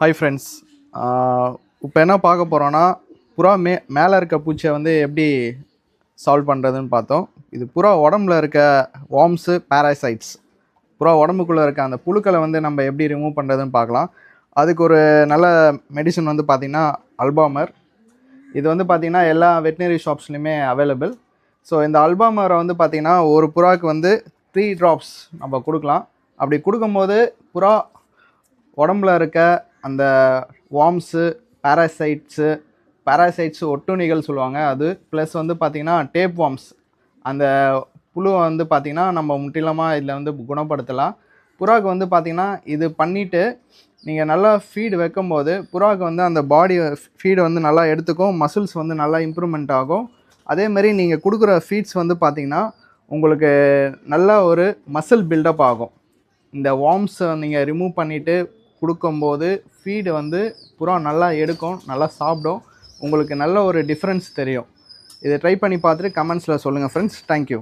Hi friends இப்போ என்ன பார்க்க போகிறோன்னா புறா மே மேலே இருக்க பூச்சியை வந்து எப்படி சால்வ் பண்ணுறதுன்னு பார்த்தோம். இது புறா உடம்புல இருக்க வார்ம்ஸு பேராசைட்ஸ் புறா உடம்புக்குள்ளே இருக்க அந்த புழுக்களை வந்து நம்ம எப்படி ரிமூவ் பண்ணுறதுன்னு பார்க்கலாம். அதுக்கு ஒரு நல்ல மெடிசன் வந்து பார்த்திங்கன்னா அல்பாமர் இது வந்து பார்த்திங்கன்னா எல்லா வெட்டினரி ஷாப்ஸ்லையுமே அவைலபிள் ஸோ இந்த அல்பாமரை வந்து பார்த்திங்கன்னா ஒரு புறாவுக்கு வந்து த்ரீ ட்ராப்ஸ் நம்ம கொடுக்கலாம். அப்படி கொடுக்கும்போது புறா உடம்புல இருக்க அந்த வார்ம்ஸு பேராசைட்ஸு பேராசைட்ஸு ஒட்டுணிகள் சொல்லுவாங்க. அது ப்ளஸ் வந்து பார்த்திங்கன்னா டேப் வார்ம்ஸ் அந்த புழுவை வந்து பார்த்திங்கன்னா நம்ம முற்றிலுமாக இதில் வந்து குணப்படுத்தலாம். புறாவுக்கு வந்து பார்த்திங்கன்னா இது பண்ணிவிட்டு நீங்கள் நல்லா ஃபீடு வைக்கும்போது புறாவுக்கு வந்து அந்த பாடி ஃபீடை வந்து நல்லா எடுத்துக்கும் மசில்ஸ் வந்து நல்லா இம்ப்ரூவ்மெண்ட் ஆகும். அதேமாரி நீங்கள் கொடுக்குற ஃபீட்ஸ் வந்து பார்த்திங்கன்னா உங்களுக்கு நல்ல ஒரு மசில் பில்டப் ஆகும். இந்த வார்ம்ஸை நீங்கள் ரிமூவ் பண்ணிவிட்டு கொடுக்கும்போது ஃபீடு வந்து புறா நல்லா எடுக்கும் நல்லா சாப்பிடும். உங்களுக்கு நல்ல ஒரு டிஃப்ரென்ஸ் தெரியும். இதை ட்ரை பண்ணி பார்த்துட்டு கமெண்ட்ஸில் சொல்லுங்கள் ஃப்ரெண்ட்ஸ் தேங்க்யூ